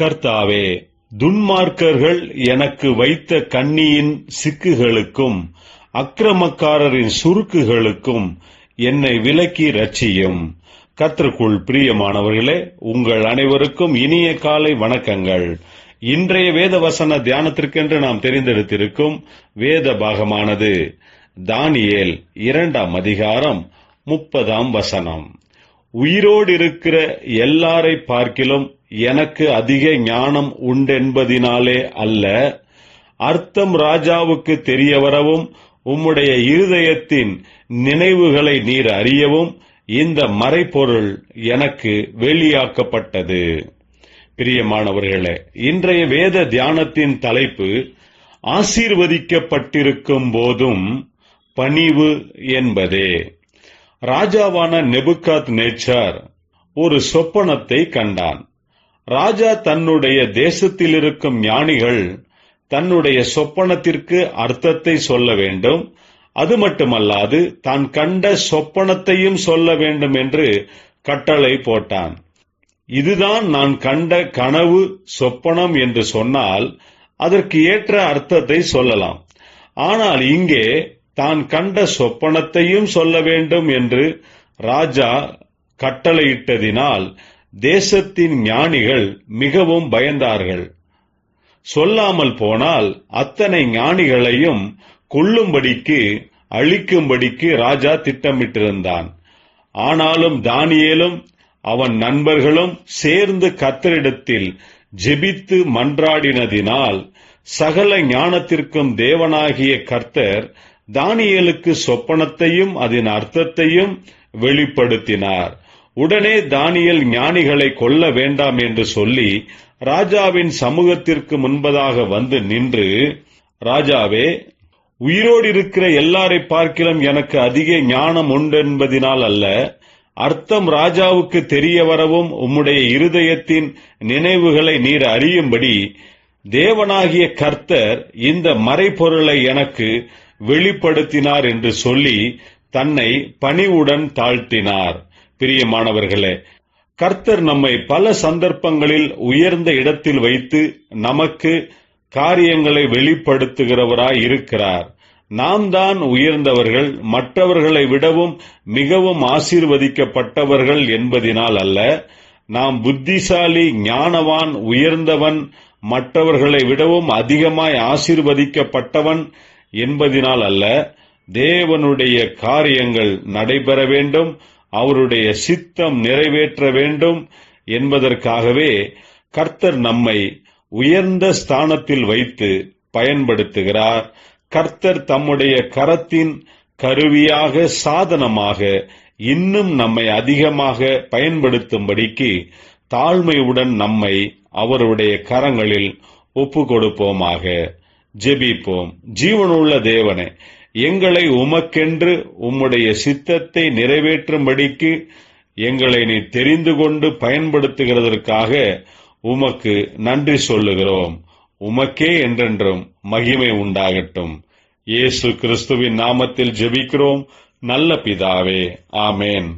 கர்த்தாவே துன்மார்க்கர்கள் எனக்கு வைத்த கண்ணியின் சிக்குகளுக்கும் அக்கிரமக்காரரின் சுருக்குகளுக்கும் என்னை விலக்கி ரட்சியும் கத்திற்குள் பிரியமானவர்களே உங்கள் அனைவருக்கும் இனிய காலை வணக்கங்கள். இன்றைய வேத வசன தியானத்திற்கென்று நாம் தெரிந்தெடுத்திருக்கும் வேத பாகமானது தானியேல் இரண்டாம் அதிகாரம் முப்பதாம் வசனம். உயிரோடு இருக்கிற எல்லாரை பார்க்கிலும் எனக்கு அதிக ஞானம் உண்டென்பதினாலே அல்ல. அர்த்தம் ராஜாவுக்கு தெரிய வரவும் உம்முடைய இருதயத்தின் நினைவுகளை நீர் அறியவும் இந்த மறைபொருள் எனக்கு வெளியாக்கப்பட்டது. பிரியமானவர்களே இன்றைய வேத தியானத்தின் தலைப்பு ஆசீர்வதிக்கப்பட்டிருக்கும் போதும் பணிவு என்பதே. ராஜாவான நெபுகாத் நேச்சார் ஒரு சொப்பனத்தை கண்டான். ராஜா தன்னுடைய தேசத்தில் இருக்கும் ஞானிகள் தன்னுடைய சொப்பனத்திற்கு அர்த்தத்தை சொல்ல வேண்டும். அது மட்டுமல்லாது தான் கண்ட சொப்பனத்தையும் சொல்ல வேண்டும் என்று கட்டளை போட்டான். இதுதான் நான் கண்ட கனவு சொப்பனம் என்று சொன்னால் அதற்கு ஏற்ற அர்த்தத்தை சொல்லலாம். ஆனால் இங்கே தான் கண்ட சொப்பனத்தையும் சொல்ல வேண்டும் என்று ராஜா கட்டளையிட்டதினால் தேசத்தின் ஞானிகள் மிகவும் பயந்தார்கள். சொல்லாமல் போனால் அத்தனை ஞானிகளையும் கொல்லும்படிக்கு அழிக்கும்படிக்கு ராஜா திட்டமிட்டிருந்தான். ஆனாலும் தானியேலும் அவன் நண்பர்களும் சேர்ந்து கத்தரிடத்தில் ஜெபித்து மன்றாடினதினால் சகல ஞானத்திற்கும் தேவனாகிய கர்த்தர் தானியேலுக்கு சொப்பனத்தையும் அதன் அர்த்தத்தையும் வெளிப்படுத்தினார். உடனே தானியல் ஞானிகளை கொல்ல வேண்டாம் என்று சொல்லி ராஜாவின் சமூகத்திற்கு முன்பதாக வந்து நின்று ராஜாவே உயிரோடு இருக்கிற எல்லாரை பார்க்கிலும் எனக்கு அதிக ஞானம் உண்டென்பதினால் அல்ல அர்த்தம் ராஜாவுக்கு தெரிய வரவும் உம்முடைய இருதயத்தின் நினைவுகளை நீர் அறியும்படி தேவனாகிய கர்த்தர் இந்த மறைபொருளை எனக்கு வெளிப்படுத்தினார் என்று சொல்லி தன்னை பணிவுடன் தாழ்த்தினார். பிரியமானவர்களே கர்த்தர் நம்மை பல சந்தர்ப்பங்களில் உயர்ந்த இடத்தில் வைத்து நமக்கு காரியங்களை வெளிப்படுத்துகிறவராய் இருக்கிறார். நாம் தான் உயர்ந்தவர்கள் மற்றவர்களை விடவும் மிகவும் ஆசீர்வதிக்கப்பட்டவர்கள் என்பதினால் அல்ல நாம் புத்திசாலி ஞானவான் உயர்ந்தவன் மற்றவர்களை விடவும் அதிகமாய் ஆசீர்வதிக்கப்பட்டவன் என்பதினால் அல்ல தேவனுடைய காரியங்கள் நடைபெற வேண்டும் அவருடைய சித்தம் நிறைவேற்ற வேண்டும் என்பதற்காகவே கர்த்தர் நம்மை உயர்ந்த ஸ்தானத்தில் வைத்து பயன்படுத்துகிறார். கர்த்தர் தம்முடைய கரத்தின் கருவியாக சாதனமாக இன்னும் நம்மை அதிகமாக பயன்படுத்தும்படிக்கு தாழ்மையுடன் நம்மை அவருடைய கரங்களில் ஒப்பு கொடுப்போமாக ஜெபிப்போம். ஜீவனுள்ள தேவனே எங்களை உமக்கென்று உம்முடைய சித்தத்தை நிறைவேற்றும்படிக்கு எங்களை நீ தெரிந்து கொண்டு பயன்படுத்துகிறதற்காக உமக்கு நன்றி சொல்லுகிறோம். உமக்கே என்றென்றும் மகிமை உண்டாகட்டும். இயேசு கிறிஸ்துவின் நாமத்தில் ஜெபிக்கிறோம். நல்ல பிதாவே ஆமேன்.